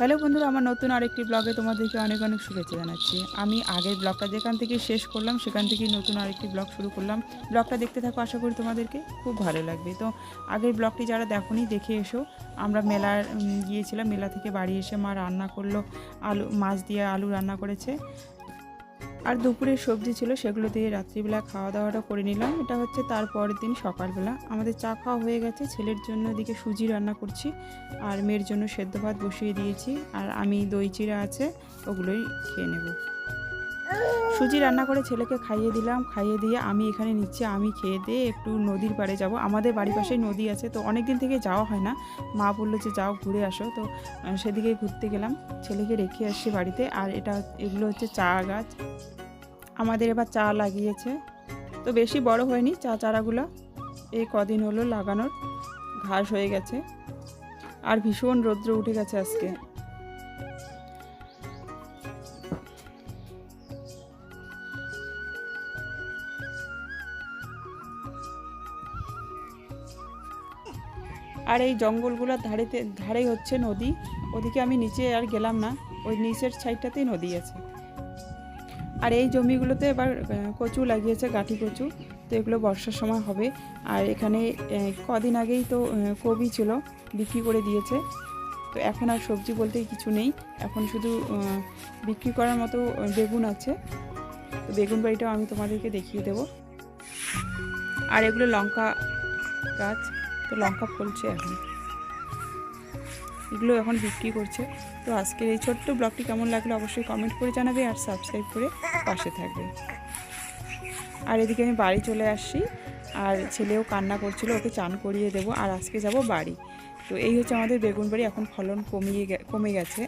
Hello বন্ধুরা, আমার নতুন আরেকটি ব্লগে তোমাদেরকে অনেক অনেক শুভেচ্ছা জানাচ্ছি। আমি আগের ব্লগটা যেখান থেকে শেষ করলাম, সেখান থেকেই নতুন আরেকটি ব্লগ শুরু করলাম। ব্লগটা দেখতে থাকো, আশা করি তোমাদেরকে খুব ভালো লাগবে। তো আগের ব্লগটি যারা দেখোনি, দেখে এসো। আমরা মেলার গিয়েছিলাম, মেলা থেকে বাড়ি এসে মা রান্না করল, আলু, মাছ দিয়ে আলু রান্না করেছে। আর দুপুরের সবজি ছিল সেগুলো দিয়ে রাত্রিবেলা খাওয়া দাওয়াটা করে নিলাম। এটা হচ্ছে তারপরের দিন সকালবেলা। আমাদের চা খাওয়া হয়ে গেছে। ছেলের জন্য এদিকে সুজি রান্না করছি আর মেয়ের জন্য সেদ্ধ ভাত বসিয়ে দিয়েছি আর আমি দই চিড়া আছে, ওগুলোই খেয়ে নেব। সুজি রান্না করে ছেলেকে খাইয়ে দিলাম। খাইয়ে দিয়ে আমি এখানে নিচ্ছি। আমি খেয়ে দিয়ে একটু নদীর পাড়ে যাব। আমাদের বাড়ির পাশেই নদী আছে, তো অনেক দিন থেকে যাওয়া হয় না। মা বলল যে, যাও ঘুরে আসো। তো সেদিকে ঘুরতে গেলাম। ছেলেকে রেখে আসছি বাড়িতে। আর এটা, এগুলো হচ্ছে চা গাছ। আমাদের এবার চা লাগিয়েছে। তো বেশি বড় হয়নি চা চারাগুলো। এই কদিন হলো লাগানোর ঘাস হয়ে গেছে। আর ভীষণ রৌদ্র উঠে গেছে আজকে। আর এই জঙ্গলগুলোর ধারেতে ধারেই হচ্ছে নদী। ওদিকে আমি নিচে আর গেলাম না। ওই নিচের সাইডটাতেই নদী আছে। আর এই জমিগুলোতে এবার কচু লাগিয়েছে, গাঠি কচু। তো এগুলো বর্ষার সময় হবে। আর এখানে কদিন আগেই তো কবি ছিল, বিক্রি করে দিয়েছে। তো এখন আর সবজি বলতে কিছু নেই। এখন শুধু বিক্রি করার মতো বেগুন আছে। তো বেগুন বাড়িটাও আমি তোমাদেরকে দেখিয়ে দেব। আর এগুলো লঙ্কা গাছ। তো লঙ্কা ফলছে এখন। এগুলো এখন বিক্রি করছে তো আজকের এই ছোট্ট ব্লগটি কেমন লাগল অবশ্যই কমেন্ট করে জানাবে আর সাবস্ক্রাইব করে পাশে থাকবে আর এদিকে আমি বাড়ি চলে আসছি আর ছেলেও কান্না করছিল ওকে চান করিয়ে দেব আর আজকে যাব বাড়ি তো এই হচ্ছে আমাদের বেগুন বাড়ি এখন ফলন কমিয়ে কমে গেছে